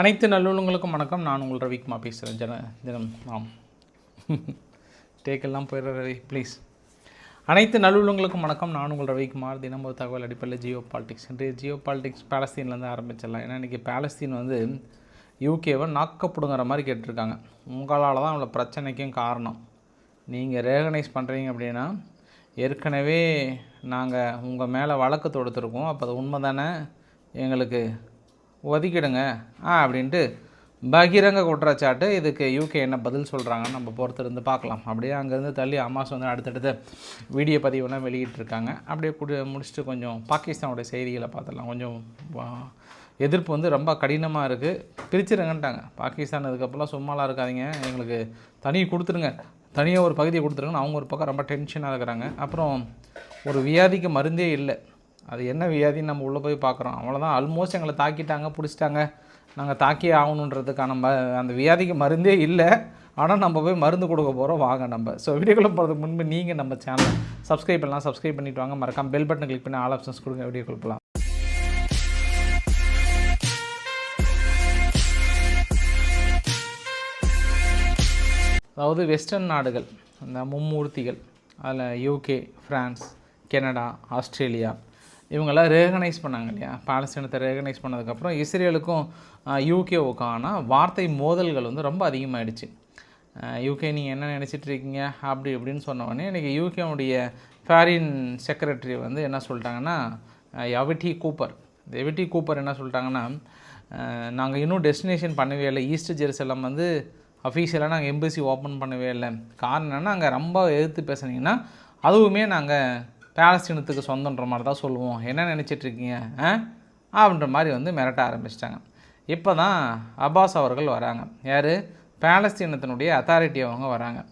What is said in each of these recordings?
அனைத்து நல்லுள்ளங்களுக்கும் வணக்கம். நான் உங்கள் ரவிக்குமா பேசுகிறேன் ஜன தினம் ஆம். டேக்கெல்லாம் போயிடுற ரவி ப்ளீஸ் அனைத்து நல்லுள்ளங்களுக்கும் வணக்கம். நான் உங்கள் ரவிக்குமார் தினம் ஒரு தகவல் அடிப்படையில் ஜியோ பாலிடிக்ஸ். இன்றைய ஜியோ பாலிடிக்ஸ் பேலஸ்தீன்லேருந்து ஆரம்பிச்சிடலாம். ஏன்னா இன்றைக்கி பேலஸ்தீன் வந்து யூகேவை நாக்கப்படுங்கிற மாதிரி கேட்டிருக்காங்க. உங்களால் தான் அவ்வளோ பிரச்சனைக்கும் காரணம். நீங்கள் ரேகனைஸ் பண்ணுறீங்க அப்படின்னா ஏற்கனவே நாங்கள் உங்கள் மேலே வழக்கு தொடுத்துருக்கோம். அப்போ அது உண்மை தானே எங்களுக்கு ஒதுக்கிடுங்க. ஆ அப்படின்ட்டு பகிரங்க குற்றச்சாட்டு. இதுக்கு யூகே என்ன பதில் சொல்கிறாங்கன்னு நம்ம பொறுத்திருந்து பார்க்கலாம். அப்படியே அங்கேருந்து தள்ளி அம்மாஸ் வந்து அடுத்தடுத்து வீடியோ பதிவெல்லாம் வெளியிட்டிருக்காங்க. அப்படியே குடி முடிச்சுட்டு கொஞ்சம் பாகிஸ்தானோட செய்திகளை பார்த்துடலாம். கொஞ்சம் எதிர்ப்பு வந்து ரொம்ப கடினமாக இருக்குது பிரிச்சுருங்கன்ட்டாங்க. பாகிஸ்தான் இதுக்கப்புறம் சும்மாலாம் இருக்காதீங்க. எங்களுக்கு தனி கொடுத்துருங்க. தனியாக ஒரு பகுதியை கொடுத்துருங்கன்னு அவங்க ஒரு பக்கம் ரொம்ப டென்ஷனாக இருக்கிறாங்க. அப்புறம் ஒரு வியாதிக்கு மருந்தே இல்லை. அது என்ன வியாதின்னு நம்ம உள்ளே போய் பார்க்குறோம். அவ்வளோதான் ஆல்மோஸ்ட் எங்களை தாக்கிட்டாங்க பிடிச்சிட்டாங்க. நாங்கள் தாக்கியே ஆகணுன்றதுக்கான ம அந்த வியாதிக்கு மருந்தே இல்லை. ஆனால் நம்ம போய் மருந்து கொடுக்க போகிறோம் வாங்க நம்ம. ஸோ வீடியோக்குள்ளே போகிறதுக்கு முன்பு நீங்கள் நம்ம சேனல் சப்ஸ்கிரைப் பண்ணலாம். சப்ஸ்கிரைப் பண்ணிவிட்டு வாங்க. மறக்காம பெல் பட்டன் கிளிக் பண்ணி ஆல் ஆப்ஷன்ஸ் கொடுங்க. வீடியோக்குள்ள போகலாம் அதாவது வெஸ்டர்ன் நாடுகள் அந்த மும்மூர்த்திகள் அதில் யூகே ஃப்ரான்ஸ் கெனடா ஆஸ்திரேலியா இவங்கெல்லாம் ரேகனைஸ் பண்ணாங்க இல்லையா? பாலஸ்தீனத்தை ரேகனைஸ் பண்ணதுக்கப்புறம் இஸ்ரேலுக்கும் யூகேவுக்கான வார்த்தை மோதல்கள் வந்து ரொம்ப அதிகமாகிடுச்சு யூகே நீங்கள் என்ன நினச்சிட்டு இருக்கீங்க? அப்படி இப்படின்னு சொன்ன உடனே இன்றைக்கி யூகேவுடைய ஃபாரின் செக்ரட்டரி வந்து என்ன சொல்லிட்டாங்கன்னா எவிட்டி கூப்பர். இந்த எவிட்டி கூப்பர் என்ன சொல்லிட்டாங்கன்னா நாங்கள் இன்னும் டெஸ்டினேஷன் பண்ணவே இல்லை. ஈஸ்ட் ஜெருசலம் வந்து அஃபீஷியலாக நாங்கள் எம்பசி ஓப்பன் பண்ணவே இல்லை. காரணம் என்னென்னா அங்கே ரொம்ப எதிர்த்து பேசுனீங்கன்னா அதுவுமே நாங்கள் பேலஸ்தீனத்துக்கு சொந்தன்ற மாதிரி தான் சொல்லுவோம். என்ன நினச்சிட்ருக்கீங்க? ஆ? அப்படின்ற மாதிரி வந்து மிரட்ட ஆரம்பிச்சிட்டாங்க. இப்போ தான் அப்பாஸ் அவர்கள் வராங்க. யார்? பேலஸ்தீனத்தினுடைய அத்தாரிட்டி அவங்க வராங்க.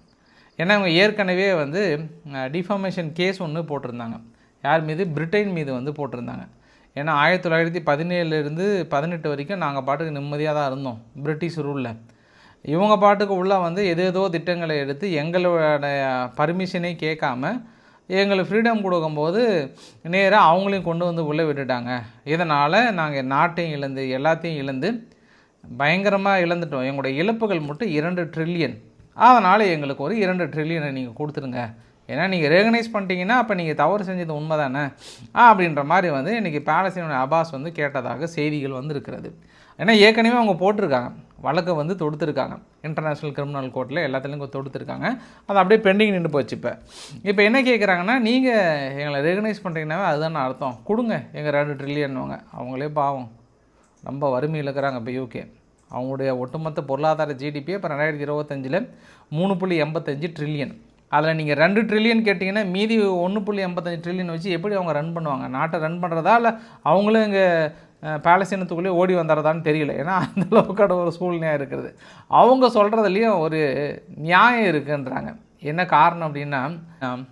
ஏன்னா இவங்க ஏற்கனவே வந்து டிஃபர்மேஷன் கேஸ் ஒன்று போட்டிருந்தாங்க. யார் மீது? பிரிட்டன் மீது வந்து போட்டிருந்தாங்க. ஏன்னா ஆயிரத்தி தொள்ளாயிரத்தி பதினேழுலேருந்து பதினெட்டு வரைக்கும் நாங்கள் பாட்டுக்கு நிம்மதியாக தான் இருந்தோம். பிரிட்டிஷ் ரூலில் இவங்க பாட்டுக்கு உள்ளே வந்து எது ஏதோ திட்டங்களை எடுத்து எங்களோட பர்மிஷனே கேட்காம எங்களுக்கு ஃப்ரீடம் கொடுக்கும்போது நேராக அவங்களையும் கொண்டு வந்து உள்ளே விட்டுட்டாங்க. இதனால் நாங்கள் நாட்டையும் இழந்து எல்லாத்தையும் இழந்து பயங்கரமாக இழந்துட்டோம். எங்களுடைய இழப்புகள் மட்டும் இரண்டு ட்ரில்லியன் அதனால் எங்களுக்கு ஒரு இரண்டு ட்ரில்லியனை நீங்கள் கொடுத்துருங்க. ஏன்னா நீங்கள் ரெகனைஸ் பண்ணிட்டீங்கன்னா அப்போ நீங்கள் தவறு செஞ்சது உண்மை தானே அப்படின்ற மாதிரி வந்து இன்றைக்கி பாலஸ்தீன அபாஸ் வந்து கேட்டதாக செய்திகள் வந்து இருக்கிறது ஏன்னா ஏற்கனவே அவங்க போட்டிருக்காங்க. வழக்கை வந்து தொடுத்துருக்காங்க. இன்டர்நேஷ்னல் கிரிமினல் கோர்ட்டில் எல்லாத்துலேயும் தொடுத்துருக்காங்க. அது அப்படியே பெண்டிங் நின்று போச்சு இப்போ. இப்போ என்ன கேட்குறாங்கன்னா நீங்கள் எங்களை ரெகனைஸ் பண்ணுறீங்கன்னாவே அதுதானே அர்த்தம். கொடுங்க. எங்கள் ரெண்டு ட்ரில்லியன்வாங்க அவங்களே பாவம். ரொம்ப வறுமையில் இருக்கிறாங்க இப்போ யூகே அவங்களுடைய ஒட்டுமொத்த பொருளாதார ஜிடிபி இப்போ ரெண்டாயிரத்தி இருபத்தஞ்சில் மூணு புள்ளி எண்பத்தஞ்சு ட்ரில்லியன் அதில் நீங்கள் ரெண்டு ட்ரில்லியன் கேட்டிங்கன்னா மீதி ஒன்று புள்ளி எண்பத்தஞ்சு ட்ரில்லியன் வச்சு எப்படி அவங்க ரன் பண்ணுவாங்க? நாட்டை ரன் பண்ணுறதா இல்லை அவங்களும் இங்கே பாலஸ்தீனத்துக்குள்ளேயே ஓடி வந்துடுறதான்னு தெரியல. ஏன்னா அந்த அளவுக்கான ஒரு சூழ்நிலையாக இருக்கிறது அவங்க சொல்கிறதுலேயும் ஒரு நியாயம் இருக்குன்றாங்க. என்ன காரணம் அப்படின்னா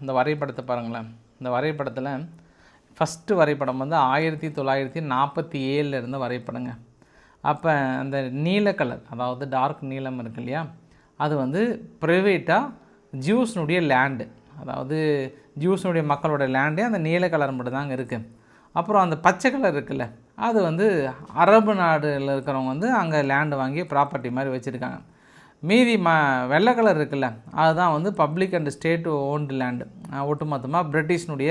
இந்த வரைபடத்தை பாருங்களேன். இந்த வரைபடத்தில் ஃபஸ்ட்டு வரைபடம் வந்து ஆயிரத்தி தொள்ளாயிரத்தி நாற்பத்தி ஏழில் இருந்த வரைபடங்க. அப்போ அந்த நீல கலர் அதாவது டார்க் நீலம் இருக்கு இல்லையா? அது வந்து ப்ரைவேட்டாக ஜூஸ்னுடைய லேண்டு அதாவது ஜூஸ்னுடைய மக்களோட லேண்டே அந்த நீல கலர் மட்டும் தாங்க இருக்குது அப்புறம் அந்த பச்சை கலர் இருக்குல்ல அது வந்து அரபு நாடுல இருக்கிறவங்க வந்து அங்கே லேண்டு வாங்கி ப்ராப்பர்ட்டி மாதிரி வச்சுருக்காங்க. மீதி ம வெள்ளை கலர் இருக்குல்ல அதுதான் வந்து public and state owned land ஒட்டுமொத்தமாக பிரிட்டிஷ்னுடைய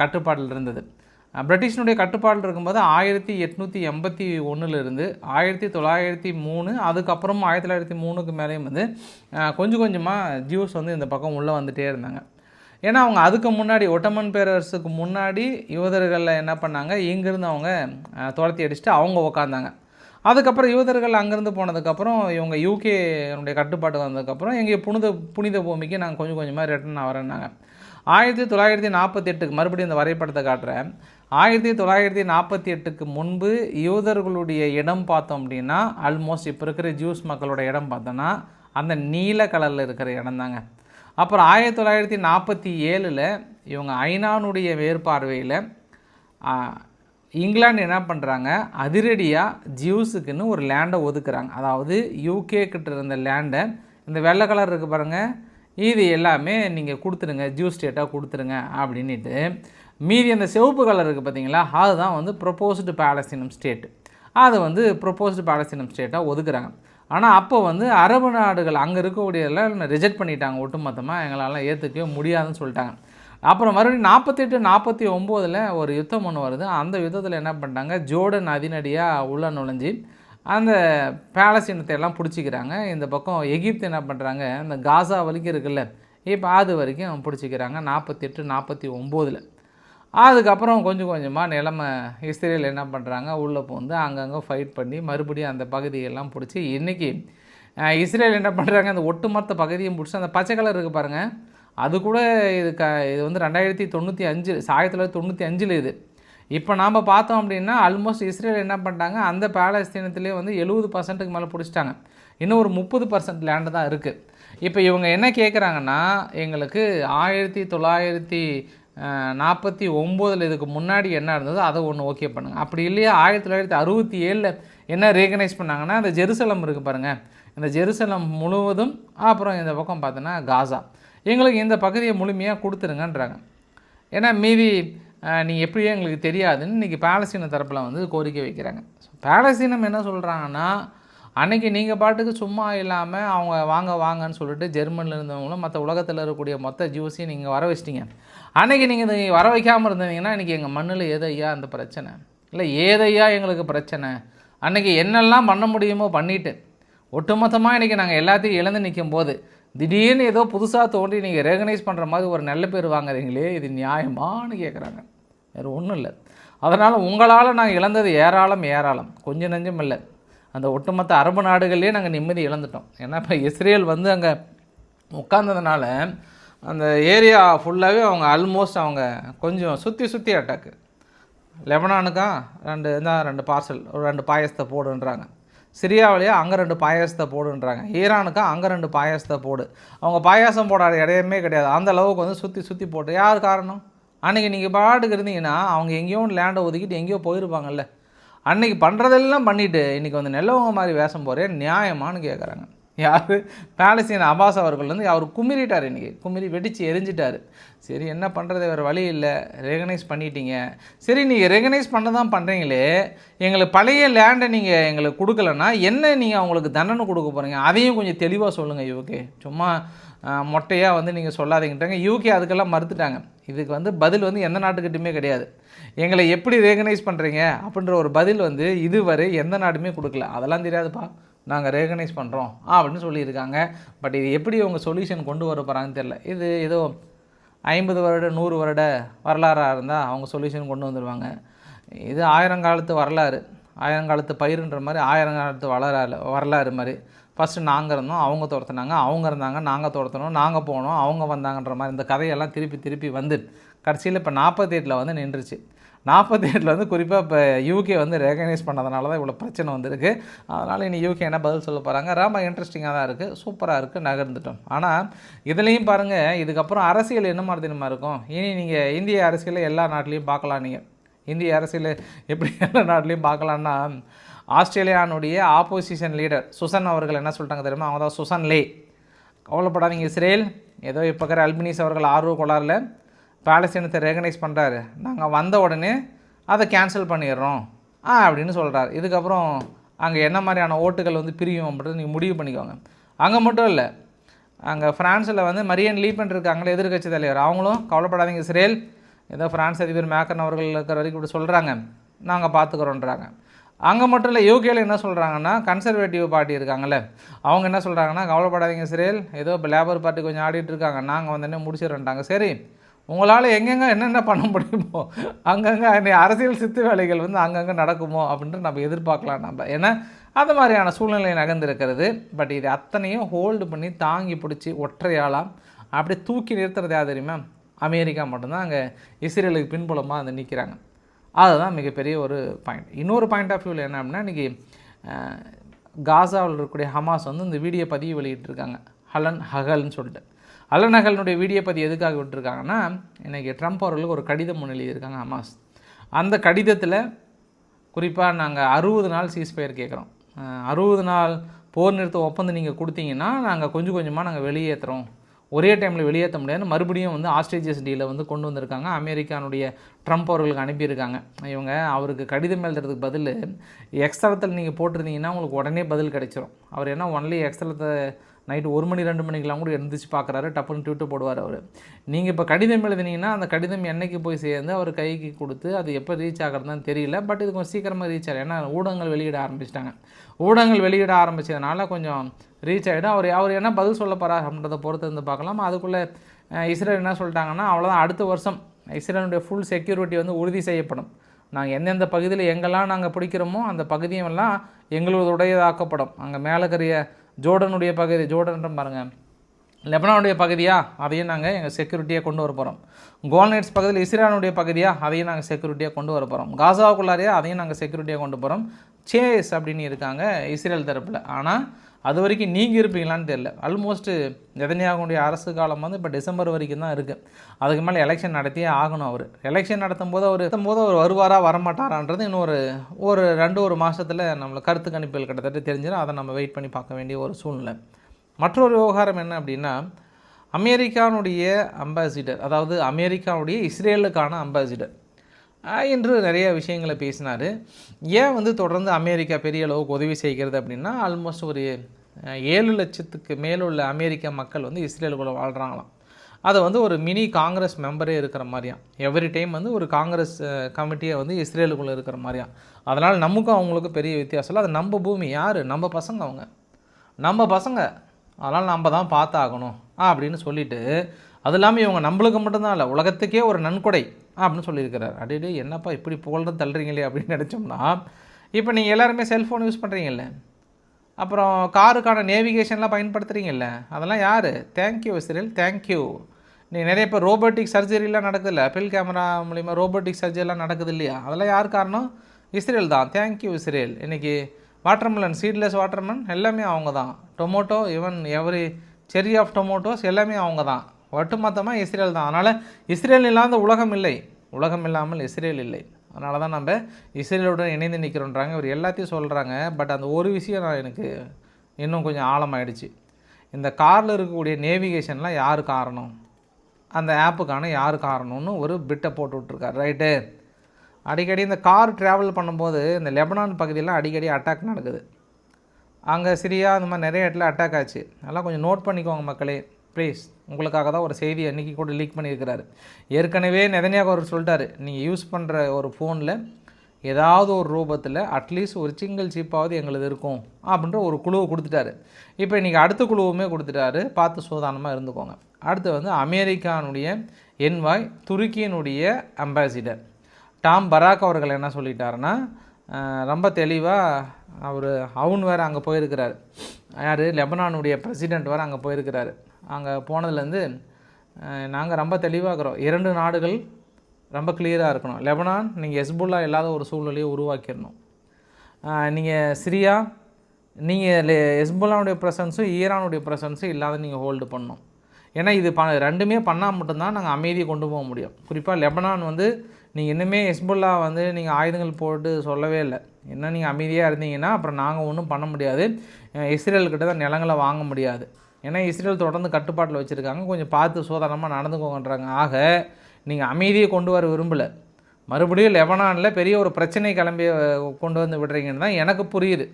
கட்டுப்பாட்டில் இருந்தது. பிரிட்டிஷ்னுடைய கட்டுப்பாட்டில் இருக்கும்போது ஆயிரத்தி எட்நூற்றி எண்பத்தி ஒன்றுலேருந்து ஆயிரத்தி தொள்ளாயிரத்தி மூணு அதுக்கப்புறம் ஆயிரத்தி தொள்ளாயிரத்தி மூணுக்கு மேலேயும் வந்து கொஞ்சம் கொஞ்சமாக ஜியூஸ் வந்து இந்த பக்கம் உள்ளே வந்துகிட்டே இருந்தாங்க. ஏன்னா அவங்க அதுக்கு முன்னாடி ஒட்டமன் பேரரசுக்கு முன்னாடி யூதர்களில் என்ன பண்ணாங்க? இங்கேருந்து அவங்க அஹ், துரத்தி அடிச்சுட்டு அவங்க உக்காந்தாங்க. அதுக்கப்புறம் யூதர்கள் அங்கேருந்து போனதுக்கப்புறம் இவங்க யூகேனுடைய கட்டுப்பாட்டு வந்ததுக்கப்புறம் எங்கள் புனித புனித பூமிக்கு நாங்கள் கொஞ்சம் கொஞ்சமாக ரிட்டர்ன் ஆகிறேன்னாங்க ஆயிரத்தி தொள்ளாயிரத்தி நாற்பத்தி எட்டுக்கு மறுபடியும் இந்த வரைபடத்தை காட்டுறேன். ஆயிரத்தி தொள்ளாயிரத்தி நாற்பத்தி எட்டுக்கு முன்பு யூதர்களுடைய இடம் பார்த்தோம் அப்படின்னா ஆல்மோஸ்ட் இப்போ இருக்கிற ஜூஸ் மக்களோட இடம் பார்த்தோன்னா அந்த நீல கலரில் இருக்கிற இடம் தாங்க அப்புறம் ஆயிரத்தி தொள்ளாயிரத்தி நாற்பத்தி ஏழில் இவங்க ஐநானுடைய மேற்பார்வையில் இங்கிலாந்து என்ன பண்ணுறாங்க அதிரடியாக ஜியூஸுக்குன்னு ஒரு லேண்டை ஒதுக்குறாங்க. அதாவது யூகே கிட்ட இருந்த லேண்டை இந்த வெள்ளை கலர் இருக்குது பாருங்கள் இது எல்லாமே நீங்கள் கொடுத்துருங்க ஜியூ ஸ்டேட்டாக கொடுத்துருங்க அப்படின்ட்டு மீதி அந்த சிவப்பு கலர் இருக்குது பார்த்தீங்களா அதுதான் வந்து ப்ரொப்போஸ்டு பாலஸ்தீனம் ஸ்டேட் அது வந்து ப்ரொப்போஸ்டு பாலஸ்தீனம் ஸ்டேட்டாக ஒதுக்குறாங்க. ஆனால் அப்போ வந்து அரபு நாடுகள் அங்கே இருக்கக்கூடியதெல்லாம் ரிஜெக்ட் பண்ணிட்டாங்க ஒட்டுமொத்தமாக எங்களால் ஏற்றுக்கவே முடியாதுன்னு சொல்லிட்டாங்க. அப்புறம் மறுபடியும் நாற்பத்தெட்டு நாற்பத்தி ஒம்போதில் ஒரு யுத்தம் ஒன்று வருது. அந்த யுத்தத்தில் என்ன பண்ணிட்டாங்க ஜோர்டன் அதினடியாக உள்ள நுழைஞ்சி அந்த பேலஸ்தீனத்தை எல்லாம் பிடிச்சிக்கிறாங்க. இந்த பக்கம் எகிப்து என்ன பண்ணுறாங்க இந்த காசா வரைக்கும் இருக்குல்ல இப்போ அது வரைக்கும் பிடிச்சிக்கிறாங்க. நாற்பத்தெட்டு நாற்பத்தி ஒம்போதில் அதுக்கப்புறம் கொஞ்சம் கொஞ்சமாக நிலமை இஸ்ரேல் என்ன பண்ணுறாங்க உள்ளே பூந்து அங்கங்கே ஃபைட் பண்ணி மறுபடியும் அந்த பகுதியெல்லாம் பிடிச்சி இன்றைக்கி இஸ்ரேல் என்ன பண்ணுறாங்க அந்த ஒட்டுமொத்த பகுதியும் பிடிச்சி அந்த பச்சை கலர் இருக்குது பாருங்கள் அது கூட இது க இது வந்து ரெண்டாயிரத்தி தொண்ணூற்றி அஞ்சு ஆயிரத்தி தொள்ளாயிரத்தி தொண்ணூற்றி அஞ்சில் இது. இப்போ நாம் பார்த்தோம் அப்படின்னா ஆல்மோஸ்ட் இஸ்ரேல் என்ன பண்ணிட்டாங்க அந்த பாலஸ்தீனத்துலேயே வந்து எழுபது பர்சன்ட்டுக்கு மேலே பிடிச்சிட்டாங்க. இன்னும் ஒரு முப்பது பர்சன்ட் லேண்டு தான் இருக்குது இப்போ இவங்க என்ன கேட்குறாங்கன்னா எங்களுக்கு ஆயிரத்தி தொள்ளாயிரத்தி நாற்பத்தி ஒம்போதில் இதுக்கு முன்னாடி என்ன இருந்ததோ அதை ஒன்று ஓகே பண்ணுங்கள் அப்படி இல்லையா ஆயிரத்தி தொள்ளாயிரத்தி அறுபத்தி ஏழில் என்ன ரீகனைஸ் பண்ணாங்கன்னா அந்த ஜெருசலம் இருக்குது பாருங்கள் இந்த ஜெருசலம் முழுவதும் அப்புறம் இந்த பக்கம் பார்த்தோன்னா காசா. எங்களுக்கு இந்த பகுதியை முழுமையாக கொடுத்துருங்கன்றாங்க. ஏன்னா மீதி நீ எப்படியோ எங்களுக்கு தெரியாதுன்னு இன்றைக்கி பாலஸ்தீன தரப்பில் வந்து கோரிக்கை வைக்கிறாங்க. ஸோ பாலஸ்தீனம் என்ன சொல்கிறாங்கன்னா அன்றைக்கி நீங்கள் பாட்டுக்கு சும்மா இல்லாமல் அவங்க வாங்க வாங்கன்னு சொல்லிட்டு ஜெர்மனில் இருந்தவங்களும் மற்ற உலகத்தில் இருக்கக்கூடிய மொத்த ஜூஸையும் நீங்கள் வர வச்சிட்டிங்க. அன்றைக்கி நீங்கள் இதை வர வைக்காமல் இருந்தீங்கன்னா இன்றைக்கி எங்கள் மண்ணில் ஏதையா அந்த பிரச்சனை? இல்லை ஏதையா எங்களுக்கு பிரச்சனை? அன்றைக்கி என்னெல்லாம் பண்ண முடியுமோ பண்ணிவிட்டு ஒட்டுமொத்தமாக இன்றைக்கி நாங்கள் எல்லாத்தையும் இழந்து நிற்கும் போது திடீர்னு ஏதோ புதுசாக தோன்றி நீங்கள் ரெகனைஸ் பண்ணுற மாதிரி ஒரு நல்ல பேர் வாங்குறீங்களே இது நியாயமானு கேட்குறாங்க வேறு ஒன்றும் இல்லை. அதனால் உங்களால் நாங்கள் இழந்தது ஏராளம் ஏராளம். கொஞ்சம் நெஞ்சம் இல்லை. அந்த ஒட்டுமொத்த அரபு நாடுகள்லேயே நாங்கள் நிம்மதி இழந்துட்டோம். ஏன்னா இப்போ இஸ்ரேல் வந்து அங்கே உட்காந்ததுனால அந்த ஏரியா ஃபுல்லாகவே அவங்க ஆல்மோஸ்ட் அவங்க கொஞ்சம் சுற்றி சுற்றி அட்டாக்கு லெபனானுக்கா ரெண்டு தான் ரெண்டு பார்சல் ஒரு ரெண்டு பாயசத்தை போடுன்றாங்க. சிரியாவிலேயே அங்கே ரெண்டு பாயாசத்தை போடுன்றாங்க. ஈரானுக்கு அங்கே ரெண்டு பாயாசத்தை போடு. அவங்க பாயாசம் போடாத இடையுமே கிடையாது. அந்த அளவுக்கு வந்து சுற்றி சுற்றி போட்டு. யார் காரணம்? அன்றைக்கி நீங்கள் பாட்டுக்கு இருந்தீங்கன்னா அவங்க எங்கேயோ லேண்டை ஒதுக்கிட்டு எங்கேயோ போயிருப்பாங்கல்ல. அன்னைக்கு பண்ணுறதெல்லாம் பண்ணிவிட்டு இன்றைக்கி வந்து நிலவங்க மாதிரி வேஷம் போகிறேன் நியாயமானு கேட்குறாங்க யார்? பேலஸ்தீன் அபாஸ் அவர்கள் வந்து அவர் குமிரிட்டார் இன்றைக்கி குமிரி வெடித்து எரிஞ்சிட்டார். சரி என்ன பண்ணுறது வேறு வழி இல்லை. ரெகனைஸ் பண்ணிட்டீங்க. சரி நீங்கள் ரெகனைஸ் பண்ண தான் பண்ணுறீங்களே எங்களுக்கு பழைய லேண்டை நீங்கள் எங்களுக்கு கொடுக்கலன்னா என்ன நீங்கள் அவங்களுக்கு தண்டனை கொடுக்க போகிறீங்க அதையும் கொஞ்சம் தெளிவாக சொல்லுங்கள் யூகே சும்மா மொட்டையாக வந்து நீங்கள் சொல்லாதீங்கட்டாங்க யூகே அதுக்கெல்லாம் மறுத்துட்டாங்க. இதுக்கு வந்து பதில் வந்து எந்த நாட்டுக்கிட்டுமே கிடையாது. எங்களை எப்படி ரெகனைஸ் பண்ணுறீங்க அப்படின்ற ஒரு பதில் வந்து இதுவரை எந்த நாடுமே கொடுக்கல. அதெல்லாம் தெரியாதுப்பா. நாங்கள் ரெகனைஸ் பண்ணுறோம் அப்படின்னு சொல்லியிருக்காங்க. பட் இது எப்படி அவங்க சொல்யூஷன் கொண்டு வர போகிறாங்கன்னு தெரில இது ஏதோ ஐம்பது வருட நூறு வருட வரலாறாக இருந்தால் அவங்க சொல்யூஷன் கொண்டு வந்துடுவாங்க இது ஆயிரங்காலத்து வரலாறு. ஆயிரங்காலத்து பயிருன்ற மாதிரி ஆயிரங்காலத்து வளரால வரலாறு மாதிரி. ஃபஸ்ட்டு நாங்கள் இருந்தோம் அவங்க துரத்துனாங்க அவங்க இருந்தாங்க நாங்கள் துரத்தணும் நாங்கள் போனோம் அவங்க வந்தாங்கன்ற மாதிரி இந்த கதையெல்லாம் திருப்பி திருப்பி வந்து கடைசியில் இப்போ நாற்பத்தெட்டில் வந்து நின்றுச்சு. நாற்பத்தெட்டில் வந்து குறிப்பாக இப்போ யூகே வந்து ரெகனைஸ் பண்ணதுனால தான் இவ்வளோ பிரச்சனை வந்திருக்கு. அதனால் இனி யூகே என்ன பதில் சொல்ல போகிறாங்க ரொம்ப இன்ட்ரெஸ்டிங்காக தான் இருக்குது சூப்பராக இருக்குது நகர்ந்துட்டோம். ஆனால் இதுலேயும் பாருங்கள் இதுக்கப்புறம் அரசியல் என்ன மாதிரி தெரியுமா இருக்கும்? இனி நீங்கள் இந்திய அரசியலை எல்லா நாட்டிலையும் பார்க்கலாம் நீங்கள் இந்திய அரசியல் எப்படி எல்லா நாட்டிலையும் பார்க்கலான்னா ஆஸ்திரேலியானுடைய ஆப்போசிஷன் லீடர் சுசன் அவர்கள் என்ன சொல்லிட்டாங்க தெரியுமா? அவங்க தான் சுசன் லே. கவலைப்படாதீங்க இஸ்ரேல். ஏதோ இப்போ இருக்கிற அல்பினிஸ் அவர்கள் ஆர்வ கொள்ளாரில் பாலஸ்தீனத்தை ரெகனைஸ் பண்ணுறாரு நாங்கள் வந்த உடனே அதை கேன்சல் பண்ணிடுறோம். ஆ அப்படின்னு சொல்கிறார் இதுக்கப்புறம் அங்கே என்ன மாதிரியான ஓட்டுகள் வந்து பிரியும் அப்படின்றது நீங்கள் முடிவு பண்ணிக்கோங்க. அங்கே மட்டும் இல்லை. அங்கே ஃப்ரான்ஸில் வந்து மரியன் லீப்பன் இருக்காங்களே எதிர்கட்சி தலைவர். அவங்களும் கவலைப்படாதீங்க இஸ்ரேல் ஏதோ ஃப்ரான்ஸ் அதிபர் மேக்கன் அவர்கள் இருக்கிற வரைக்கும் இப்படி சொல்கிறாங்க நாங்கள் பார்த்துக்குறோன்றாங்க அங்கே மட்டும் இல்லை யூகேல என்ன சொல்கிறாங்கன்னா கன்சர்வேட்டிவ் பார்ட்டி இருக்காங்கல்ல. அவங்க என்ன சொல்கிறாங்கன்னா கவலைப்படாதீங்க இஸ்ரேல் ஏதோ இப்போ லேபர் பார்ட்டி கொஞ்சம் ஆடிட்டு இருக்காங்க. நாங்கள் வந்தோடனே முடிச்சிடறேன்ட்டாங்க. சரி. உங்களால் எங்கெங்கே என்னென்ன பண்ண முடியுமோ அங்கங்கே அரசியல் சித்து வேலைகள் வந்து அங்கங்கே நடக்குமோ அப்படின்ட்டு நம்ம எதிர்பார்க்கலாம் நம்ம. ஏன்னா அது மாதிரியான சூழ்நிலை நகர்ந்துருக்கிறது. பட் இது அத்தனையும் ஹோல்டு பண்ணி தாங்கி பிடிச்சி ஒற்றையாலாம் அப்படியே தூக்கி நிறுத்துறது யார் தெரியுமா? அமெரிக்கா மட்டும்தான். அங்கே இஸ்ரேலுக்கு பின்புலமாக வந்து நிற்கிறாங்க அதுதான் மிகப்பெரிய ஒரு பாயிண்ட் இன்னொரு பாயிண்ட் ஆஃப் வியூவில் என்ன அப்படின்னா இன்றைக்கி காசாவில் இருக்கக்கூடிய ஹமாஸ் வந்து இந்த வீடியோ பதிவு வெளியிட்டிருக்காங்க. ஹலன் ஹகல்னு சொல்லிட்டு. அலநகலினுடைய வீடியோ பற்றி எதுக்காக விட்டுருக்காங்கன்னா இன்றைக்கி ட்ரம்ப் அவர்களுக்கு ஒரு கடிதம் ஒன்று எழுதியிருக்காங்க ஹமாஸ். அந்த கடிதத்தில் குறிப்பாக நாங்கள் அறுபது நாள் சீஸ்பயர் கேட்குறோம் அறுபது நாள் போர் நிறுத்த ஒப்பந்தம் நீங்கள் கொடுத்தீங்கன்னா நாங்கள் கொஞ்சம் கொஞ்சமாக நாங்கள் வெளியேற்றுறோம் ஒரே டைமில் வெளியேற்ற முடியாது. மறுபடியும் வந்து ஆஸ்ட்ரேஜியஸ் டீலை வந்து கொண்டு வந்திருக்காங்க. அமெரிக்கானுடைய ட்ரம்ப் அவர்களுக்கு அனுப்பியிருக்காங்க. இவங்க அவருக்கு கடிதம் எழுதுறதுக்கு பதில் எக்ஸ்தலத்தில் நீங்கள் போட்டிருந்தீங்கன்னா உங்களுக்கு உடனே பதில் கிடைச்சிரும். அவர் என்ன ஒன்லி எக்ஸ்தலத்தை நைட்டு ஒரு மணி ரெண்டு மணிக்கெலாம் கூட எழுந்திரிச்சு பார்க்குறாரு. டப்புன்னு ட்விட்டு போடுவார் அவர். நீங்கள் இப்போ கடிதம் எழுதினீங்கன்னா அந்த கடிதம் என்னைக்கு போய் சேர்ந்து அவர் கைக்கு கொடுத்து அது எப்போ ரீச் ஆகிறதுன்னு தெரியல. பட் இது கொஞ்சம் சீக்கிரமாக ரீச் ஆகும் ஏன்னா ஊடகங்கள் வெளியிட ஆரம்பிச்சிட்டாங்க. ஊடகங்கள் வெளியிட ஆரம்பித்ததுனால கொஞ்சம் ரீச் ஆகிடும் அவர் அவர் என்ன பதில் சொல்ல போகிறார் அப்படின்றத பொறுத்து இருந்து பார்க்கலாம். அதுக்குள்ளே இஸ்ரேல் என்ன சொல்லிட்டாங்கன்னா அவ்வளோதான் அடுத்த வருஷம் இஸ்ரேலுடைய ஃபுல் செக்யூரிட்டி வந்து உறுதி செய்யப்படும். நாங்கள் எந்தெந்த பகுதியில் எங்கெல்லாம் நாங்கள் பிடிக்கிறோமோ அந்த பகுதியெல்லாம் எங்களுடையதாக்கப்படும். அங்கே மேலக்கரிய ஜோர்டனுடைய பகுதி ஜோர்டன் பாருங்கள் லெபனானுடைய பகுதியா? அதையும் நாங்கள் எங்கள் செக்யூரிட்டியாக கொண்டு வர போகிறோம் கோல்நைட்ஸ் பகுதியில் இஸ்ரேலுடைய பகுதியாக அதையும் நாங்கள் செக்யூரிட்டியாக கொண்டு வர போகிறோம் காசாவுக்குள்ளாரையா? அதையும் நாங்கள் செக்யூரிட்டியாக கொண்டு போகிறோம் சேஸ் அப்படின்னு இருக்காங்க இஸ்ரேல் தரப்பில். ஆனால் அது வரைக்கும் நீங்கள் இருப்பீங்களான்னு தெரியல. ஆல்மோஸ்ட்டு நெதன்யாகுடைய அரசு காலம் வந்து இப்போ டிசம்பர் வரைக்கும் தான் இருக்குது அதுக்கு மேலே எலெக்ஷன் நடத்தியே ஆகணும் அவர். எலெக்ஷன் நடத்தும் போது அவர் நடத்தும் போது அவர் வருவாரா வரமாட்டாரான்றது இன்னொரு ஒரு ரெண்டு ஒரு மாதத்தில் நம்மளுக்கு கருத்து கணிப்புகள் கிட்டத்தட்ட தெரிஞ்சிடும் அதை நம்ம வெயிட் பண்ணி பார்க்க வேண்டிய ஒரு சூழ்நிலை. மற்றொரு விவகாரம் என்ன அப்படின்னா அமெரிக்கானுடைய அம்பாசிடர் அதாவது அமெரிக்காவுடைய இஸ்ரேலுக்கான அம்பாசிடர் என்று நிறைய விஷயங்களை பேசினார். ஏன் வந்து தொடர்ந்து அமெரிக்கா பெரிய அளவுக்கு உதவி செய்கிறது அப்படின்னா ஆல்மோஸ்ட் ஒரு ஏழு லட்சத்துக்கு மேலுள்ள அமெரிக்க மக்கள் வந்து இஸ்ரேலுக்குள்ளே வாழ்கிறாங்களாம் அதை வந்து ஒரு மினி காங்கிரஸ் மெம்பரே இருக்கிற மாதிரியாம். எவ்ரி டைம் வந்து ஒரு காங்கிரஸ் கமிட்டியை வந்து இஸ்ரேலுக்குள்ளே இருக்கிற மாதிரியாம். அதனால் நமக்கும் அவங்களுக்கும் பெரிய வித்தியாசம் இல்லை. அது நம்ம பூமி. யார்? நம்ம பசங்க அவங்க. நம்ம பசங்க. அதனால் நம்ம தான் பார்த்தாகணும். அப்படின்னு சொல்லிவிட்டு அது இல்லாமல் இவங்க நம்மளுக்கு மட்டும்தான் இல்லை. உலகத்துக்கே ஒரு நன்கொடை. அப்படின்னு சொல்லியிருக்கிறார். அடே என்னப்பா இப்படி புகழ்ந்து தள்ளுறீங்களே அப்படின்னு நினச்சோம்னா இப்போ நீங்கள் எல்லாருமே செல்ஃபோன் யூஸ் பண்ணுறீங்கல்ல அப்புறம் காருக்கான நேவிகேஷன்லாம் பயன்படுத்துகிறீங்கல்ல அதெல்லாம் யார்? தேங்க்யூ இஸ்ரேல் தேங்க்யூ நீ நிறைய இப்போ ரோபோட்டிக் சர்ஜரிலாம் நடக்குதுல்ல? பில் கேமரா மூலிமா ரோபோட்டிக் சர்ஜரிலாம் நடக்குது இல்லையா? அதெல்லாம் யார் காரணம்? இஸ்ரேல் தான். தேங்க்யூ இஸ்ரேல் இன்றைக்கி வாட்டர்மெலன் சீட்லெஸ் வாட்டர்மெலன் எல்லாமே அவங்க தான் tomato even every cherry of tomatoes எல்லாமே அவங்க தான் ஒட்டுமொத்தமாக இஸ்ரேல் தான். அதனால் இஸ்ரேல் இல்லாத உலகம் இல்லை. உலகம் இல்லாமல் இஸ்ரேல் இல்லை. அதனால தான் நம்ம இஸ்ரேலுடன் இணைந்து நிற்கிறோன்றாங்க இவர் எல்லாத்தையும் சொல்கிறாங்க பட் அந்த ஒரு விஷயம் நான் எனக்கு இன்னும் கொஞ்சம் ஆழமாயிடுச்சு. இந்த காரில் இருக்கக்கூடிய நேவிகேஷன்லாம் யார் காரணம்? அந்த ஆப்புக்கான யார் காரணம்னு ஒரு பிட்டை போட்டு விட்ருக்காரு ரைட்டு அடிக்கடி இந்த கார் ட்ராவல் பண்ணும்போது இந்த லெபனான் பகுதியெலாம் அடிக்கடி அட்டாக் நடக்குது. அங்கே சிரியா அந்த மாதிரி நிறைய இடத்துல அட்டாக் ஆச்சு. அதெல்லாம் கொஞ்சம் நோட் பண்ணிக்கோங்க மக்களே. ப்ளீஸ். உங்களுக்காக தான் ஒரு செய்தி அன்றைக்கி கூட லீக் பண்ணியிருக்கிறாரு. ஏற்கனவே நெதனியாக அவர் சொல்லிட்டாரு நீங்கள் யூஸ் பண்ணுற ஒரு ஃபோனில் ஏதாவது ஒரு ரூபத்தில் அட்லீஸ்ட் ஒரு சிங்கிள் சிப்பாவது எங்களுது இருக்கும் அப்படின்ற ஒரு குழுவை கொடுத்துட்டாரு. இப்போ இன்றைக்கி அடுத்த குழுவுமே கொடுத்துட்டாரு பார்த்து சூதானமாக இருந்துக்கோங்க. அடுத்து வந்து அமெரிக்கானுடைய என்வாய் துருக்கியினுடைய அம்பாசிடர். டாம் பராக் அவர்கள் என்ன சொல்லிட்டாருன்னா ரொம்ப தெளிவாக அவர் அவுன் வேறு அங்கே போயிருக்கிறார். யார்? லெபனானுடைய பிரசிடெண்ட் வேறு அங்கே போயிருக்கிறாரு. அங்கே போனதுலேருந்து நாங்கள் ரொம்ப தெளிவாகிறோம் இரண்டு நாடுகள் ரொம்ப கிளியராக இருக்கணும். லெபனான் நீங்கள் எஸ்புல்லா இல்லாத ஒரு சூழ்நிலையை உருவாக்கிடணும். நீங்கள் சிரியா நீங்கள் எஸ்புல்லாவுடைய ப்ரெசன்ஸும் ஈரானுடைய ப்ரெசன்ஸும் இல்லாத நீங்கள் ஹோல்டு பண்ணணும். ஏன்னா இது ப ரெண்டுமே பண்ணால் மட்டும்தான் நாங்கள் அமைதியை கொண்டு போக முடியும். குறிப்பாக லெபனான் வந்து நீங்கள் இன்னுமே ஹெஸ்புல்லா வந்து நீங்கள் ஆயுதங்கள் போட்டு சொல்லவே இல்லை. என்ன நீங்கள் அமைதியாக இருந்தீங்கன்னா அப்புறம் நாங்கள் ஒன்றும் பண்ண முடியாது. இஸ்ரேல்கிட்ட தான் நிலங்களை வாங்க முடியாது. ஏன்னா இஸ்ரேல் தொடர்ந்து கட்டுப்பாட்டில் வச்சுருக்காங்க. கொஞ்சம் பார்த்து சோதனமாக நடந்துக்கோங்கன்றாங்க. ஆக நீங்கள் அமைதியை கொண்டு வர விரும்பலை. மறுபடியும் லெபனானில் பெரிய ஒரு பிரச்சனை கிளம்பி கொண்டு வந்து விடுறீங்கன்னு தான் எனக்கு புரியுது.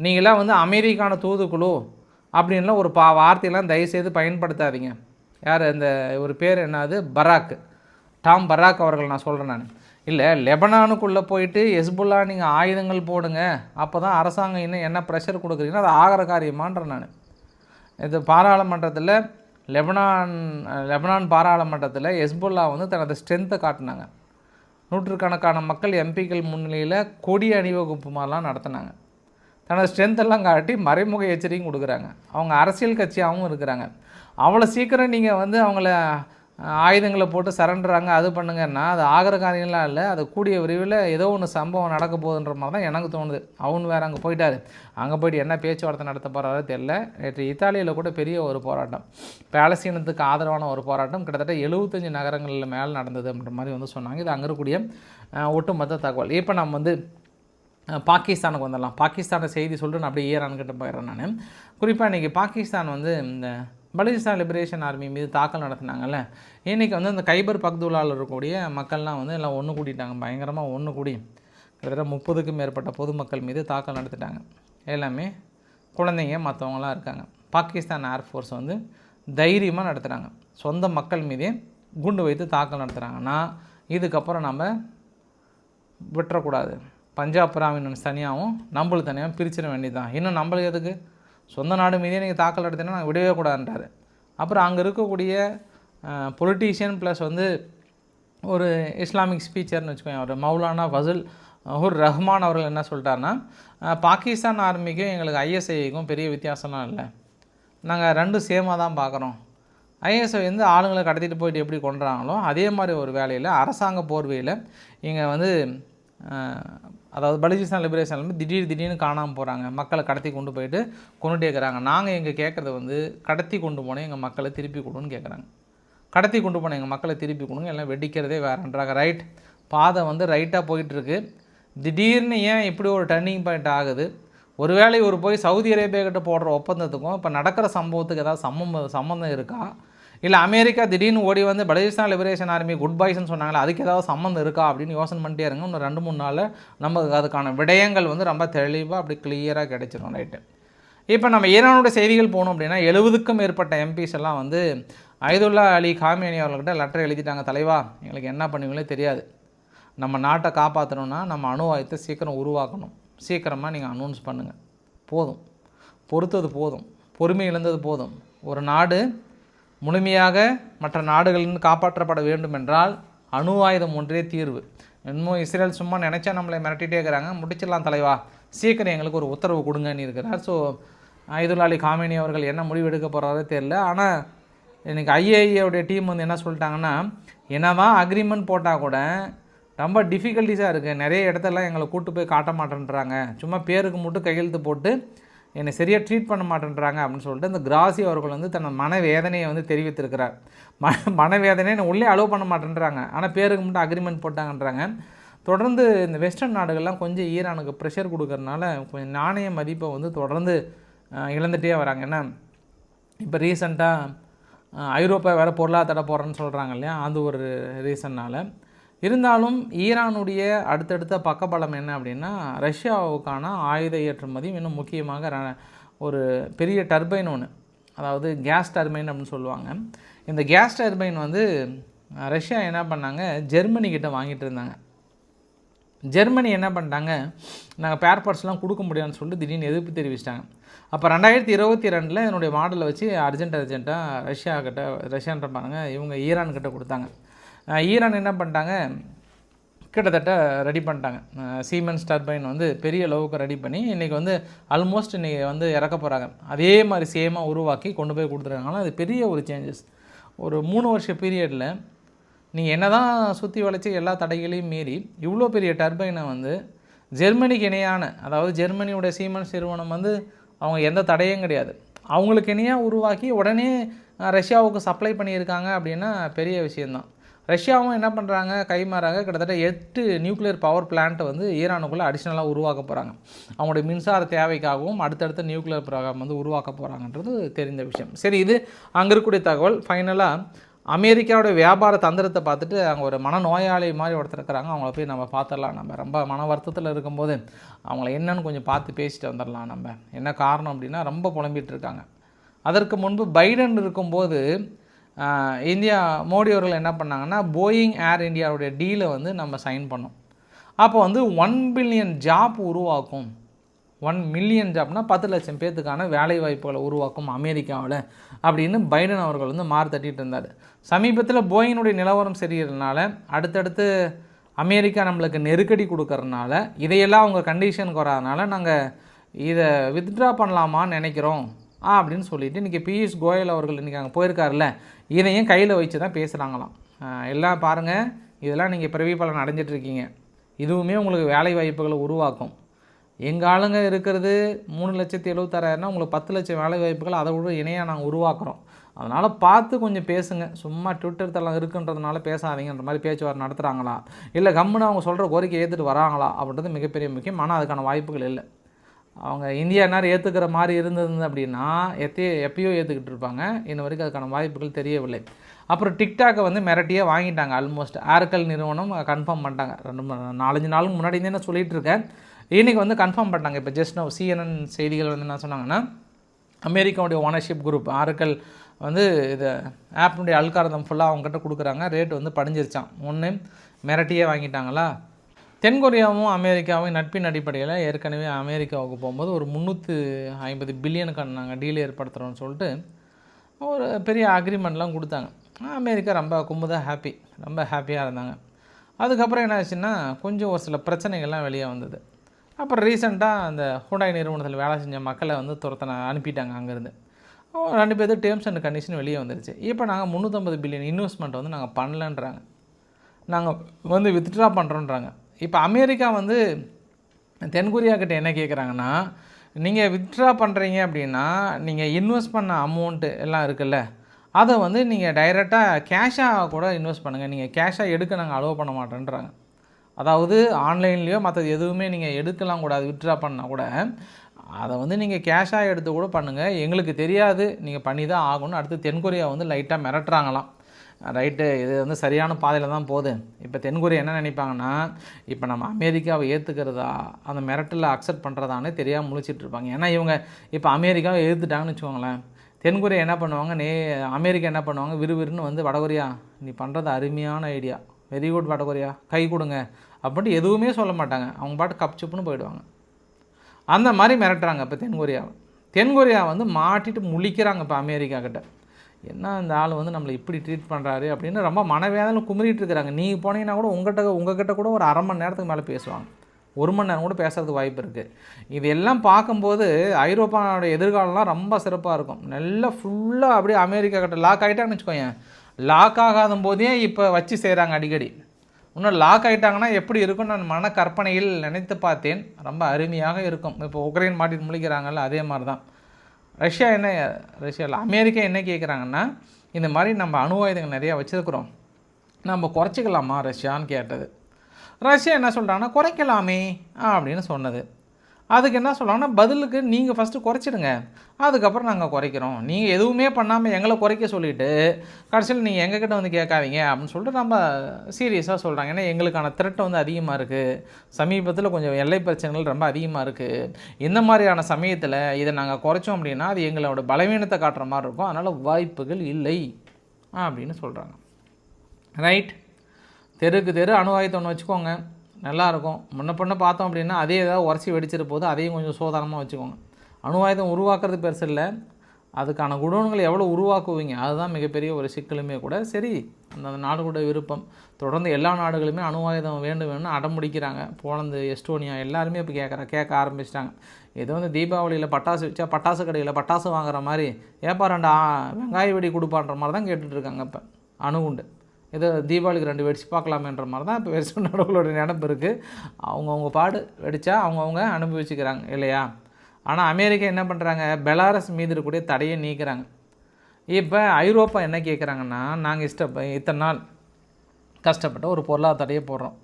நீங்களாம் வந்து அமெரிக்கான தூதுக்குழு அப்படின்லாம் ஒரு பா வார்த்தையெல்லாம் தயவுசெய்து பயன்படுத்தாதீங்க. யார் இந்த ஒரு பேர் என்னது? பராக். டாம் பராக் அவர்கள் நான் சொல்கிறேன் நான். இல்லை லெபனானுக்குள்ளே போயிட்டு எஸ்புல்லா நீங்கள் ஆயுதங்கள் போடுங்க. அப்போ தான் அரசாங்கம் இன்னும் என்ன ப்ரெஷர் கொடுக்குறீங்கன்னா அது ஆகிற காரியமான்றேன் நான். இது பாராளுமன்றத்தில் லெபனான் லெபனான் பாராளுமன்றத்தில் எஸ்புல்லா வந்து தனது ஸ்ட்ரென்த்தை காட்டினாங்க. நூற்றுக்கணக்கான மக்கள் எம்பிக்கள் முன்னிலையில் கொடி அணிவகுப்பு மாதிரிலாம் நடத்தினாங்க. தனது ஸ்ட்ரென்த்தெல்லாம் காட்டி மறைமுக எச்சரிக்கையும் கொடுக்குறாங்க. அவங்க அரசியல் கட்சியாகவும் இருக்கிறாங்க. அவ்வளோ சீக்கிரம் நீங்கள் வந்து அவங்கள ஆயுதங்களை போட்டு சரண்டுறாங்க அது பண்ணுங்கன்னா அது ஆகிற காரியம்லாம் இல்லை அது கூடிய விரைவில் ஏதோ ஒன்று சம்பவம் நடக்க போகுதுன்ற மாதிரி தான் எனக்கு தோணுது. அவன் வேறு அங்கே போயிட்டாரு. அங்கே போயிட்டு என்ன பேச்சுவார்த்தை நடத்த போகிறாரோ தெரில நேற்று இத்தாலியில் கூட பெரிய ஒரு போராட்டம். பேலஸ்தீனத்துக்கு ஆதரவான ஒரு போராட்டம். கிட்டத்தட்ட எழுபத்தஞ்சு நகரங்களில் மேலே நடந்தது அப்படின்ற மாதிரி வந்து சொன்னாங்க. இது அங்கே இருக்கக்கூடிய ஒட்டுமொத்த தகவல். இப்போ நம்ம வந்து பாகிஸ்தானுக்கு வந்துடலாம். பாகிஸ்தானை செய்தி சொல்லிட்டு நான் அப்படியே ஈரான்கிட்ட போயிடுறேன் நான். குறிப்பாக இன்றைக்கி பாகிஸ்தான் வந்து இந்த பலுச்சிஸ்தான் லிபரேஷன் ஆர்மி மீது தாக்கல் நடத்தினாங்கல்ல? இன்றைக்கி வந்து அந்த கைபர் பக்துலாவில் இருக்கக்கூடிய மக்கள்லாம் வந்து எல்லாம் ஒன்று கூட்டிட்டாங்க பயங்கரமாக ஒன்று கூடி கிட்டத்தட்ட முப்பதுக்கும் மேற்பட்ட பொதுமக்கள் மீது தாக்கல் நடத்திட்டாங்க. எல்லாமே குழந்தைங்க மற்றவங்களாம் இருக்காங்க. பாகிஸ்தான் ஏர்ஃபோர்ஸ் வந்து தைரியமாக நடத்துகிறாங்க சொந்த மக்கள் மீதே குண்டு வைத்து தாக்கல் நடத்துகிறாங்கன்னா இதுக்கப்புறம் நம்ம விட்டுறக்கூடாது. பஞ்சாப் பிராமினன்ஸ் தனியாகவும் நம்மளுக்கு தனியாகவும் பிரிச்சிட வேண்டியது தான் இன்னும் நம்மளுக்கு எதுக்கு? சொந்த நாடு மீதே நீங்கள் தாக்கல் நடத்தினா நாங்கள் விடவே கூடாதுன்றாரு. அப்புறம் அங்கே இருக்கக்கூடிய பொலிட்டீஷியன் ப்ளஸ் வந்து ஒரு இஸ்லாமிக் ஸ்பீச்சர்னு வச்சுக்கோங்க அவர் மௌலானா ஃபசுல் ஹுர் ரஹ்மான் அவர்கள் என்ன சொல்லிட்டாருன்னா பாகிஸ்தான் ஆர்மிக்கும் எங்களுக்கு ஐஎஸ்ஐக்கும் பெரிய வித்தியாசம்லாம் இல்லை. நாங்கள் ரெண்டும் சேமாக தான் பார்க்குறோம் ஐஎஸ்ஐ வந்து ஆளுங்களை கடத்திட்டு போயிட்டு எப்படி கொண்டுறாங்களோ அதே மாதிரி ஒரு வேலையில் அரசாங்க போர்வையில் இங்கே வந்து அதாவது பலுச்சிஸ்தான் லிபரேஷன் வந்து திடீர் திடீர்னு காணாமல் போகிறாங்க மக்களை கடத்தி கொண்டு போயிட்டு கொண்டுட்டே இருக்கிறாங்க நாங்கள் எங்கள் கேட்குறது வந்து கடத்தி கொண்டு போனேன் எங்கள் மக்களை திருப்பி கொடுன்னு கேட்குறாங்க கடத்தி கொண்டு போன எங்கள் மக்களை திருப்பி கொடுங்க எல்லாம் வெடிக்கிறதே வேறன்றாங்க ரைட் பாதை வந்து ரைட்டாக போயிட்டுருக்கு. திடீர்னு ஏன் இப்படி ஒரு டர்னிங் பாயிண்ட் ஆகுது? ஒருவேளை ஒரு போய் சவுதி அரேபியா கிட்ட போடுற ஒப்பந்தத்துக்கும் இப்போ நடக்கிற சம்பவத்துக்கு ஏதாவது சம்மந்தம் சம்மந்தம் இருக்கா? இல்லை அமெரிக்கா திடீர்னு ஓடி வந்து பலுச்சிஸ்தான் லிபரேஷன் ஆர்மி குட் பாய்ஸ்னு சொன்னாங்களே அதுக்கு ஏதாவது சம்மந்தம் இருக்கா அப்படின்னு யோசனை பண்ணிட்டே இருங்க. இன்னும் ரெண்டு மூணு நாளில் நமக்கு அதுக்கான விடயங்கள் வந்து ரொம்ப தெளிவாக அப்படி கிளியராக கிடைச்சிடும் ரைட்டு இப்போ நம்ம ஈரானோட செய்திகள் போனோம் அப்படின்னா எழுபதுக்கும் மேற்பட்ட எம்பிஸ் எல்லாம் வந்து ஐதுல்லா அலி காமினி அவர்கிட்ட லெட்டர் எழுதிட்டாங்க. தலைவா எங்களுக்கு என்ன பண்ணுவீங்களே தெரியாது. நம்ம நாட்டை காப்பாற்றணும்னா நம்ம அணு ஆயுதத்தை சீக்கிரம் உருவாக்கணும். சீக்கிரமாக நீங்கள் அனௌன்ஸ் பண்ணுங்கள் போதும். பொறுத்தது போதும். பொறுமை இழந்தது போதும். ஒரு நாடு முழுமையாக மற்ற நாடுகளிலிருந்து காப்பாற்றப்பட வேண்டும் என்றால் அணு ஆயுதம் ஒன்றே தீர்வு. இன்னும் இஸ்ரேல் சும்மா நினச்சா நம்மளை மிரட்டிகிட்டே இருக்கிறாங்க. முடிச்சிடலாம் தலைவா. சீக்கிரம் எங்களுக்கு ஒரு உத்தரவு கொடுங்கன்னு இருக்கிறார். ஸோ ஐதுல்லாலி காமினி அவர்கள் என்ன முடிவு எடுக்க போகிறாரோ தெரியல. ஆனால் எனக்கு ஐஏஐயோடைய டீம் வந்து என்ன சொல்லிட்டாங்கன்னா என்னதான் அக்ரிமெண்ட் போட்டால் கூட ரொம்ப டிஃபிகல்ட்டிஸாக இருக்குது நிறைய இடத்தெல்லாம் எங்களை கூட்டு போய் காட்ட மாட்டேன்றாங்க. சும்மா பேருக்கு மட்டும் கையெழுத்து போட்டு என்னை சரியாக ட்ரீட் பண்ண மாட்டேன்றாங்க அப்படின்னு சொல்லிட்டு இந்த கிராசி அவர்கள் வந்து தன் மனவேதனையை வந்து தெரிவித்திருக்கிறார். மன மனவேதனையை என்னை உள்ளே அலோவ் பண்ண மாட்டேன்றாங்க. ஆனால் பேருக்கு மட்டும் அக்ரிமெண்ட் போட்டாங்கன்றாங்க. தொடர்ந்து இந்த வெஸ்டர்ன் நாடுகள்லாம் கொஞ்சம் ஈரானுக்கு ப்ரெஷர் கொடுக்கறனால கொஞ்சம் நாணய மதிப்பை வந்து தொடர்ந்து இழந்துகிட்டே இழந்துட்டே வராங்க. ஏன்னா இப்போ ரீசண்டாக ஐரோப்பா வேறு பொருளாதார போகிறேன்னு சொல்கிறாங்க இல்லையா? அது ஒரு ரீசன்னால் இருந்தாலும் ஈரானுடைய அடுத்தடுத்த பக்கபலம் என்ன அப்படின்னா ரஷ்யாவுக்கான ஆயுத ஏற்றுமதி இன்னும் முக்கியமாக ஒரு பெரிய டர்பைன் ஒன்று அதாவது கேஸ் டர்பைன் அப்படின்னு சொல்லுவாங்க. இந்த கேஸ் டர்பைன் வந்து ரஷ்யா என்ன பண்ணாங்க? ஜெர்மனிக்கிட்ட வாங்கிட்டு இருந்தாங்க. ஜெர்மனி என்ன பண்ணிட்டாங்க? நாங்கள் பேர் பார்ட்ஸ்லாம் கொடுக்க முடியாதுன்னு சொல்லிட்டு திடீர்னு எதிர்ப்பு தெரிவிச்சிட்டாங்க. அப்போ ரெண்டாயிரத்தி இருபத்தி ரெண்டில் என்னுடைய மாடலை வச்சு அர்ஜென்ட் அர்ஜென்ட்டாக ரஷ்யா கிட்ட ரஷ்யான்ற பாருங்க இவங்க ஈரான் கிட்ட கொடுத்தாங்க. ஈரான் என்ன பண்ணிட்டாங்க? கிட்டத்தட்ட ரெடி பண்ணிட்டாங்க. சீமென்ஸ் டர்பைன் வந்து பெரிய அளவுக்கு ரெடி பண்ணி இன்றைக்கி வந்து ஆல்மோஸ்ட் இன்றைக்கி வந்து இறக்க போகிறாங்க அதே மாதிரி சேமாக உருவாக்கி கொண்டு போய் கொடுத்துருக்காங்களா அது பெரிய ஒரு சேஞ்சஸ் ஒரு மூணு வருஷ பீரியடில் நீங்கள் என்ன தான் சுற்றி வளைச்சி எல்லா தடைகளையும் மீறி இவ்வளோ பெரிய டர்பைனை வந்து ஜெர்மனிக்கு இணையான அதாவது ஜெர்மனியோட சீமென்ஸ் நிறுவனம் வந்து அவங்க எந்த தடையும் கிடையாது. அவங்களுக்கு இணையாக உருவாக்கி உடனே ரஷ்யாவுக்கு சப்ளை பண்ணியிருக்காங்க அப்படின்னா பெரிய விஷயந்தான் ரஷ்யாவும் என்ன பண்ணுறாங்க கைமாறாங்க. கிட்டத்தட்ட எட்டு நியூக்ளியர் பவர் பிளான்ட்டை வந்து ஈரானுக்குள்ளே அடிஷ்னலாக உருவாக்க போகிறாங்க அவங்களுடைய மின்சார தேவைக்காகவும் அடுத்தடுத்த நியூக்ளியர் ப்ரோக்ராம் வந்து உருவாக்க போகிறாங்கன்றது தெரிந்த விஷயம். சரி இது அங்கே இருக்கக்கூடிய தகவல். ஃபைனலாக அமெரிக்காவுடைய வியாபார தந்திரத்தை பார்த்துட்டு அங்கே ஒரு மனநோயாளி மாதிரி ஒருத்தர் இருக்கிறாங்க. அவங்கள போய் நம்ம பார்த்துடலாம் நம்ம. ரொம்ப மன வருத்தத்தில் இருக்கும்போது அவங்கள என்னன்னு கொஞ்சம் பார்த்து பேசிட்டு வந்துடலாம் நம்ம. என்ன காரணம் அப்படின்னா ரொம்ப புலம்பிகிட்டு இருக்காங்க. அதற்கு முன்பு பைடன் இருக்கும்போது இந்தியா மோடி அவர்கள் என்ன பண்ணாங்கன்னா போயிங் ஏர் இந்தியாவுடைய டீலை வந்து நம்ம சைன் பண்ணோம். அப்போ வந்து ஒன் பில்லியன் ஜாப் உருவாக்கும். ஒன் மில்லியன் ஜாப்னா பத்து லட்சம் பேர்த்துக்கான வேலை வாய்ப்புகளை உருவாக்கும் அமெரிக்காவில் அப்படின்னு பைடன் அவர்கள் வந்து மாறு தட்டிட்டு இருந்தார். சமீபத்தில் போயினுடைய நிலவரம் சரியிறதுனால அடுத்தடுத்து அமெரிக்கா நம்மளுக்கு நெருக்கடி கொடுக்கறதுனால இதையெல்லாம் அவங்க கண்டிஷனுக்கு வராதனால நாங்கள் இதை வித்ட்ரா பண்ணலாமான்னு நினைக்கிறோம். அப்படின்னு சொல்லிட்டு இன்றைக்கி பியூஷ் கோயல் அவர்கள் இன்றைக்கி அங்கே போயிருக்காருல்ல இதையும் கையில் வச்சு தான் பேசுகிறாங்களாம் எல்லாம் பாருங்கள் இதெல்லாம் நீங்கள் பிறவி பலன் அடைஞ்சிட்ருக்கீங்க இதுவுமே உங்களுக்கு வேலை வாய்ப்புகளை உருவாக்கும். எங்கள் ஆளுங்க இருக்கிறது மூணு லட்சத்தி எழுபத்தாறாயிரம்னா உங்களுக்கு பத்து லட்சம் வேலை வாய்ப்புகள் அதை விட இணையாக நாங்கள் உருவாக்குறோம். அதனால் பார்த்து கொஞ்சம் பேசுங்க. சும்மா ட்விட்டர் தளம் இருக்குன்றதுனால பேசாதீங்கன்ற மாதிரி பேச்சுவார்த்தை நடத்துகிறாங்களா இல்லை கம்முன்னு அவங்க சொல்கிற கோரிக்கை ஏற்றுட்டு வராங்களா? அப்படின்றது மிகப்பெரிய முக்கியம். ஆனால் அதுக்கான வாய்ப்புகள் இல்லை. அவங்க இந்தியானார் ஏற்றுக்கிற மாதிரி இருந்தது அப்படின்னா எத்தையோ எப்பயோ ஏற்றுக்கிட்டு இருப்பாங்க. இன்ன வரைக்கும் அதுக்கான வாய்ப்புகள் தெரியவில்லை. அப்புறம் டிக்டாக்கை வந்து மிரட்டியே வாங்கிட்டாங்க. ஆல்மோஸ்ட் ஆர்கல் நிறுவனம் கன்ஃபார்ம் பண்ணிட்டாங்க. ரெண்டு மூணு நாலஞ்சு நாளுக்கு முன்னாடி தான் நான் சொல்லிட்டு இருக்கேன். இன்றைக்கி வந்து கன்ஃபார்ம் பண்ணிட்டாங்க. இப்போ ஜஸ்ட் நான் சிஎன்என் செய்திகள் வந்து என்ன சொன்னாங்கன்னா அமெரிக்காவுடைய ஓனர்ஷிப் குரூப் ஆர்கல் வந்து இது ஆப்பினுடைய அல்காரதம் ஃபுல்லாக அவங்ககிட்ட கொடுக்குறாங்க. ரேட் வந்து படிஞ்சிருச்சான் ஒன்று மிரட்டியே வாங்கிட்டாங்களா? தென்கொரியாவும் அமெரிக்காவும் நட்பின் அடிப்படையில் ஏற்கனவே அமெரிக்காவுக்கு போகும்போது ஒரு முந்நூற்று ஐம்பது பில்லியனுக்கான நாங்கள் டீல் ஏற்படுத்துகிறோம்னு சொல்லிட்டு ஒரு பெரிய அக்ரிமெண்ட்லாம் கொடுத்தாங்க. அமெரிக்கா ரொம்ப கும்புதாக ஹாப்பி ரொம்ப ஹாப்பியாக இருந்தாங்க. அதுக்கப்புறம் என்ன ஆச்சுன்னா கொஞ்சம் ஒரு சில பிரச்சனைகள்லாம் வெளியே வந்தது. அப்புறம் ரீசெண்டாக அந்த ஹூடாய் நிறுவனத்தில் வேலை செஞ்ச மக்களை வந்து துரத்தனை அனுப்பிட்டாங்க அங்கேருந்து. ரெண்டு பேர்த்து டேர்ம்ஸ் அண்ட் கண்டிஷன் வெளியே வந்துருச்சு. இப்போ நாங்கள் முந்நூற்றம்பது பில்லியன் இன்வெஸ்ட்மெண்ட் வந்து நாங்கள் பண்ணலன்றாங்க. நாங்கள் வந்து வித்ட்ரா பண்ணுறோன்றாங்க இப்போ அமெரிக்கா வந்து தென்கொரியா கிட்ட என்ன கேட்குறாங்கன்னா நீங்கள் வித்ட்ரா பண்ணுறீங்க அப்படின்னா நீங்கள் இன்வெஸ்ட் பண்ண அமௌண்ட்டு எல்லாம் இருக்குல்ல அதை வந்து நீங்கள் டைரெக்டாக கேஷாக கூட இன்வெஸ்ட் பண்ணுங்கள் நீங்கள் கேஷாக எடுக்க நாங்கள் அலோவ் பண்ண மாட்டேன்றாங்க. அதாவது ஆன்லைன்லேயோ மற்றது எதுவுமே நீங்கள் எடுக்கலாம் கூடாது வித்ட்ரா பண்ணால் கூட. அதை வந்து நீங்கள் கேஷாக எடுத்து கூட பண்ணுங்கள் எங்களுக்கு தெரியாது. நீங்கள் பண்ணி தான் ஆகணும். அடுத்து தென்கொரியா வந்து லைட்டாக மிரட்டுறாங்களாம். ரைட்டு. இது வந்து சரியான பாதையில் தான் போகுது. இப்போ தென்கொரியா என்ன நினைப்பாங்கன்னா இப்போ நம்ம அமெரிக்காவை ஏற்றுக்கிறதா அந்த மிரட்டலில் அக்செப்ட் பண்ணுறதானே தெரியாமல் முழிச்சிட்டு இருப்பாங்க. ஏன்னா இவங்க இப்போ அமெரிக்காவை எதிர்த்துட்டாங்கன்னு வச்சுக்கோங்களேன். தென்கொரியா என்ன பண்ணுவாங்க? நே அமெரிக்கா என்ன பண்ணுவாங்க? விறுவிறுன்னு வந்து வடகொரியா நீ பண்ணுறது அருமையான ஐடியா வெரி குட் வடகொரியா கை கொடுங்க. அப்படின்ட்டு எதுவுமே சொல்ல மாட்டாங்க. அவங்க பாட்டு கப்சுப்புன்னு போயிடுவாங்க. அந்த மாதிரி மிரட்டுறாங்க இப்போ தென்கொரியாவை. தென்கொரியா வந்து மாட்டிட்டு முழிக்கிறாங்க இப்போ அமெரிக்கா கிட்ட. என்ன இந்த ஆள் வந்து நம்மளை இப்படி ட்ரீட் பண்ணுறாரு அப்படின்னு ரொம்ப மனவேதனை குமரிட்டு இருக்கிறாங்க. நீங்கள் போனீங்கன்னா கூட உங்கள்கிட்ட உங்ககிட்ட கூட ஒரு அரை மணி நேரத்துக்கு மேலே பேசுவாங்க. ஒரு மணி நேரம் கூட பேசுறதுக்கு வாய்ப்பு இருக்குது இது எல்லாம் பார்க்கும்போது ஐரோப்பாவோட எதிர்காலம்லாம் ரொம்ப சிறப்பாக இருக்கும். நல்லா ஃபுல்லாக அப்படியே அமெரிக்கா கிட்ட லாக் ஆகிட்டாங்கன்னு வச்சுக்கோங்க லாக் ஆகாத போதே இப்போ வச்சு செய்கிறாங்க அடிக்கடி. இன்னும் லாக் ஆகிட்டாங்கன்னா எப்படி இருக்கும் நான் மன கற்பனையில் நினைத்து பார்த்தேன். ரொம்ப அருமையாக இருக்கும். இப்போ உக்ரைன் மாட்டிட்டு முழிக்கிறாங்கல்ல அதே மாதிரி தான் ரஷ்யா என்ன ரஷ்யாவில் அமெரிக்கா என்ன கேட்குறாங்கன்னா இந்த மாதிரி நம்ம அணு ஆயுதங்கள் நிறையா வச்சுருக்குறோம். நம்ம குறைச்சிக்கலாமா ரஷ்யான்னு கேட்டது. ரஷ்யா என்ன சொல்கிறாங்கன்னா குறைக்கலாமே அப்படின்னு சொன்னது. அதுக்கு என்ன சொல்லலாம்னா பதிலுக்கு நீங்கள் ஃபஸ்ட்டு குறைச்சிடுங்க. அதுக்கப்புறம் நாங்கள் குறைக்கிறோம். நீங்கள் எதுவுமே பண்ணாமல் எங்களை குறைக்க சொல்லிவிட்டு கடைசியில் நீங்கள் எங்ககிட்ட வந்து கேட்காதீங்க அப்படின்னு சொல்லிட்டு நம்ம சீரியஸாக சொல்கிறாங்க ஏன்னா எங்களுக்கான த்ரெட் வந்து அதிகமாக இருக்குது சமீபத்தில் கொஞ்சம் எல்லை பிரச்சனைகள் ரொம்ப அதிகமாக இருக்குது இந்த மாதிரியான சமயத்தில் இதை நாங்கள் குறைச்சோம் அப்படின்னா அது எங்களோட பலவீனத்தை காட்டுற மாதிரி இருக்கும். அதனால் வாய்ப்புகள் இல்லை அப்படின்னு சொல்கிறாங்க ரைட் தெருக்கு தெரு அணு ஒன்று வச்சுக்கோங்க. நல்லாயிருக்கும். முன்ன பண்ண பார்த்தோம் அப்படின்னா அதே ஏதாவது உரசி வெடிச்சிட போது அதையும் கொஞ்சம் சோதனமாக வச்சுக்கோங்க. அணுவாயுதம் உருவாக்குறது பெருசு இல்லை. அதுக்கான குடோன்களை எவ்வளோ உருவாக்குவீங்க அதுதான் மிகப்பெரிய ஒரு சிக்கலுமே கூட. சரி அந்த நாடுகளோட விருப்பம். தொடர்ந்து எல்லா நாடுகளுமே அணு ஆயுதம் வேண்டும் வேணும்னு அடம் முடிக்கிறாங்க போலந்து எஸ்டோனியா எல்லாருமே இப்போ கேட்குற கேட்க ஆரம்பிச்சிட்டாங்க. ஏதோ வந்து தீபாவளியில் பட்டாசு வச்சா பட்டாசு கடையில் பட்டாசு வாங்குற மாதிரி ஏப்பா ரெண்டு வெங்காய வெடி கொடுப்பான்ற மாதிரி தான் கேட்டுட்ருக்காங்க இப்போ அணுகுண்டு. ஏதோ தீபாவளிக்கு ரெண்டு வெடிச்சு பார்க்கலாமேன்ற மாதிரி தான் இப்போ வெடிச்சு நடவுகளோட நினப்பு இருக்குது அவங்கவுங்க பாடு வெடித்தா அவங்கவுங்க அனுபவிச்சுக்கிறாங்க இல்லையா? ஆனால் அமெரிக்கா என்ன பண்ணுறாங்க பெலாரஸ் மீது இருக்கக்கூடிய தடையை நீக்கிறாங்க. இப்போ ஐரோப்பா என்ன கேட்குறாங்கன்னா நாங்கள் இஷ்ட இத்தனை நாள் கஷ்டப்பட்ட ஒரு பொருளாதார தடையை போடுறோம்.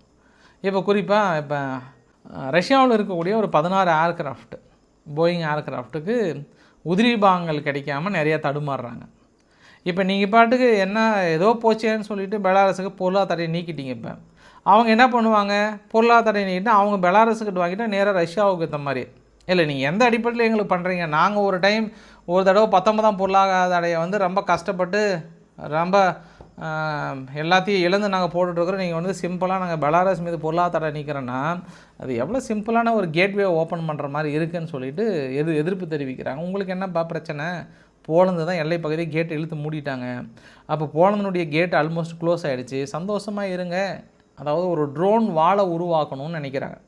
இப்போ குறிப்பாக இப்போ ரஷ்யாவில் இருக்கக்கூடிய ஒரு பதினாறு ஏர்க்ராஃப்ட் போயிங் ஏர்க்ராஃப்ட்டுக்கு உதிரி பாகங்கள் கிடைக்காம நிறையா தடுமாறுறாங்க. இப்போ நீங்கள் பாட்டுக்கு என்ன ஏதோ போச்சேன்னு சொல்லிட்டு பெலாரஸுக்கு பொருளாதாரத்தை நீக்கிட்டீங்க இப்போ. அவங்க என்ன பண்ணுவாங்க? பொருளாதாரத்தை நீக்கிட்டு அவங்க பெலாரஸுக்கிட்ட வாங்கிட்டால் நேராக ரஷ்யாவுக்கு ஏற்ற மாதிரி. இல்லை நீங்கள் எந்த அடிப்படையில் எங்களுக்கு பண்ணுறீங்க நாங்கள் ஒரு டைம் ஒரு தடவை பத்தொன்பதாம் பொருளாதாரையை வந்து ரொம்ப கஷ்டப்பட்டு ரொம்ப எல்லாத்தையும் இழந்து நாங்கள் போட்டுட்ருக்குறோம் நீங்கள் வந்து சிம்பிளாக நாங்கள் பெலாரஸ் மீது பொருளாதார நீக்கிறோன்னா அது எவ்வளோ சிம்பிளான ஒரு கேட்வே ஓப்பன் பண்ணுற மாதிரி இருக்குதுன்னு சொல்லிட்டு எது எதிர்ப்பு தெரிவிக்கிறாங்க. உங்களுக்கு என்னப்பா பிரச்சனை? போலந்து தான் எல்லை பகுதியை கேட்டை இழுத்து மூடிட்டாங்க. அப்போ போலந்தனுடைய கேட் ஆல்மோஸ்ட் க்ளோஸ் ஆகிடுச்சு சந்தோஷமாக இருங்க. அதாவது ஒரு ட்ரோன் வாழை உருவாக்கணும்னு நினைக்கிறாங்க.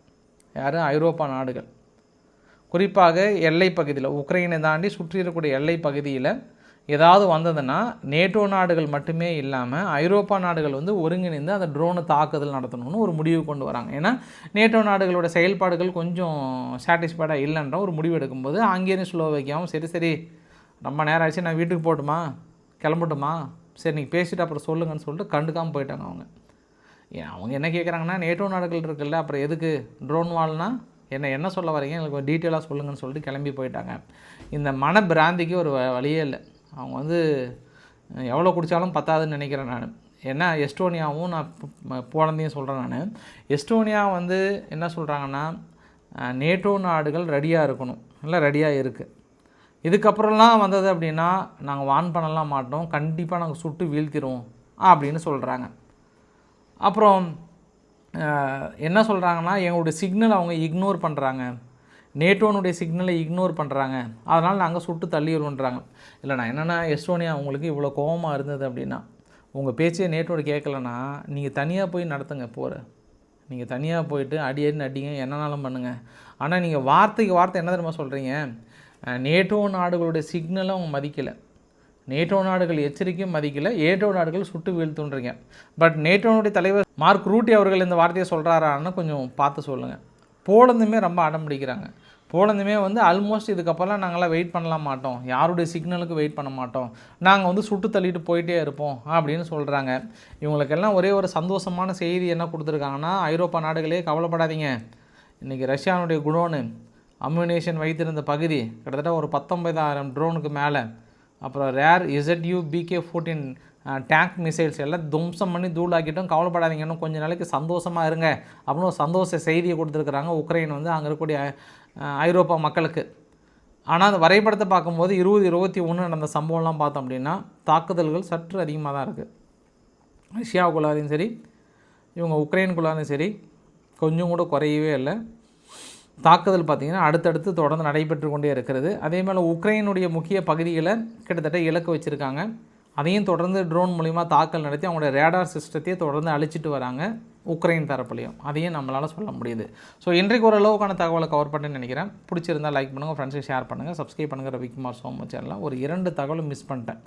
யாரும் ஐரோப்பா நாடுகள். குறிப்பாக எல்லை பகுதியில் உக்ரைனை தாண்டி சுற்றி இருக்கக்கூடிய எல்லை பகுதியில் ஏதாவது வந்ததுன்னா நேட்டோ நாடுகள் மட்டுமே இல்லாமல் ஐரோப்பா நாடுகள் வந்து ஒருங்கிணைந்து அந்த ட்ரோனை தாக்குதல் நடத்தணும்னு ஒரு முடிவு கொண்டு வராங்க. ஏன்னா நேட்டோ நாடுகளோட செயல்பாடுகள் கொஞ்சம் சாட்டிஸ்ஃபைடாக இல்லைன்ற ஒரு முடிவு எடுக்கும்போது ஆங்கிலேயும் ஸ்லோவேக்கியாவும் சரி சரி ரொம்ப நேரம் ஆச்சு நான் வீட்டுக்கு போட்டுமா கிளம்பட்டுமா? சரி நீங்கள் பேசிட்டு அப்புறம் சொல்லுங்கன்னு சொல்லிட்டு கண்டுக்காமல் போயிட்டாங்க அவங்க. ஏன் அவங்க என்ன கேட்குறாங்கன்னா நேட்டோ நாடுகள் இருக்குல்ல அப்புறம் எதுக்கு? ட்ரோன் வால்னா என்ன என்ன சொல்ல வரீங்க எனக்கு டீட்டெயிலாக சொல்லுங்கன்னு சொல்லிட்டு கிளம்பி போயிட்டாங்க. இந்த மன பிராந்திக்கு ஒரு வ- வழியே இல்லை. அவங்க வந்து எவ்வளோ குடித்தாலும் பத்தாதுன்னு நினைக்கிறேன் நான். ஏன்னா எஸ்டோனியாவும் நான் போலந்தையும் சொல்கிறேன் நான். எஸ்டோனியா வந்து என்ன சொல்கிறாங்கன்னா நேட்டோ நாடுகள் ரெடியாக இருக்கணும். இல்லை ரெடியாக இருக்குது இதுக்கப்புறம்லாம் வந்தது அப்படின்னா நாங்கள் வான் பண்ணலாம் மாட்டோம். கண்டிப்பாக நாங்கள் சுட்டு வீழ்த்திடுவோம் அப்படின்னு சொல்கிறாங்க அப்புறம் என்ன சொல்கிறாங்கன்னா எங்களுடைய சிக்னல் அவங்க இக்னோர் பண்ணுறாங்க நேட்டோனுடைய சிக்னலை இக்னோர் பண்ணுறாங்க அதனால் நாங்கள் சுட்டு தள்ளிடுவோன்றாங்க இல்லைண்ணா என்னென்னா எஸ்டோனியா உங்களுக்கு இவ்வளோ கோவமாக இருந்தது அப்படின்னா உங்கள் பேச்சையே நேட்டோடு கேட்கலன்னா நீங்கள் தனியாக போய் நடத்துங்க போகிற நீங்கள் தனியாக போயிட்டு அடி அடி அடிங்க என்னனாலும் பண்ணுங்கள் ஆனால் நீங்கள் வார்த்தைக்கு வார்த்தை என்ன தெரியுமா சொல்கிறீங்க நேட்டோ நாடுகளுடைய சிக்னலும் அவங்க மதிக்கலை. நேட்டோ நாடுகள் எச்சரிக்கையும் மதிக்கலை. ஏட்டோ நாடுகள் சுட்டு வீழ்த்துன்றீங்க பட் நேட்டோனுடைய தலைவர் மார்க் ரூட்டி அவர்கள் இந்த வார்த்தையை சொல்கிறாரான்னு கொஞ்சம் பார்த்து சொல்லுங்கள் போலந்துமே ரொம்ப அடம் பிடிக்கிறாங்க. போலந்துமே வந்து ஆல்மோஸ்ட் இதுக்கப்புறம் நாங்களாம் வெயிட் பண்ணலாம் மாட்டோம். யாருடைய சிக்னலுக்கு வெயிட் பண்ண மாட்டோம். நாங்கள் வந்து சுட்டு தள்ளிட்டு போயிட்டே இருப்போம் அப்படின்னு சொல்கிறாங்க இவங்களுக்கெல்லாம் ஒரே ஒரு சந்தோஷமான செய்தி என்ன கொடுத்துருக்காங்கன்னா ஐரோப்பா நாடுகளே கவலைப்படாதீங்க. இன்றைக்கி ரஷ்யானுடைய குடோனு. அம்யூனேஷன் வைத்திருந்த பகுதி கிட்டத்தட்ட ஒரு பத்தொன்பதாயிரம் ட்ரோனுக்கு மேலே. அப்புறம் rare Z U PK fourteen tank missiles எல்லாம் துவம்சம் பண்ணி தூளாக்கிட்டோம் கவலைப்படாதீங்க. இன்னும் கொஞ்ச நாளைக்கு சந்தோஷமாக இருங்க. அப்படின்னு ஒரு சந்தோஷ செய்தியை கொடுத்துருக்குறாங்க உக்ரைன் வந்து அங்கே இருக்கக்கூடிய ஐரோப்பா மக்களுக்கு. ஆனால் அந்த வரைபடத்தை பார்க்கும்போது இருபது இருபத்தி ஒன்று நடந்த சம்பவம்லாம் பார்த்தோம் அப்படின்னா தாக்குதல்கள் சற்று அதிகமாக தான் இருக்குது ரஷ்யாவுக்குள்ளாரையும் சரி இவங்க உக்ரைனுக்குள்ளாரையும் சரி கொஞ்சம் கூட குறையவே இல்லை. தாக்குதல் பார்த்திங்கன்னா அடுத்தடுத்து தொடர்ந்து நடைபெற்று கொண்டே இருக்கிறது. அதே மேலே உக்ரைனுடைய முக்கிய பகுதிகளை கிட்டத்தட்ட இலக்கு வச்சுருக்காங்க. அதையும் தொடர்ந்து ட்ரோன் மூலிமா தாக்கல் நடத்தி அவங்களோட ரேடார் சிஸ்டத்தையே தொடர்ந்து அழிச்சிட்டு வராங்க உக்ரைன் தரப்புலையும். அதையும் நம்மளால் சொல்ல முடியுது. ஸோ இன்றைக்கு ஓரளவுக்கான தகவலை கவர் பண்ணேன்னு நினைக்கிறேன். பிடிச்சிருந்தா லைக் பண்ணுங்கள் ஃப்ரெண்ட்ஸுக்கு ஷேர் பண்ணுங்கள் சப்ஸ்கிரைப் பண்ணுங்கள் ரவிக்குமார் சோம சேனலில் ஒரு இரண்டு தகவலும் மிஸ் பண்ணிட்டேன்.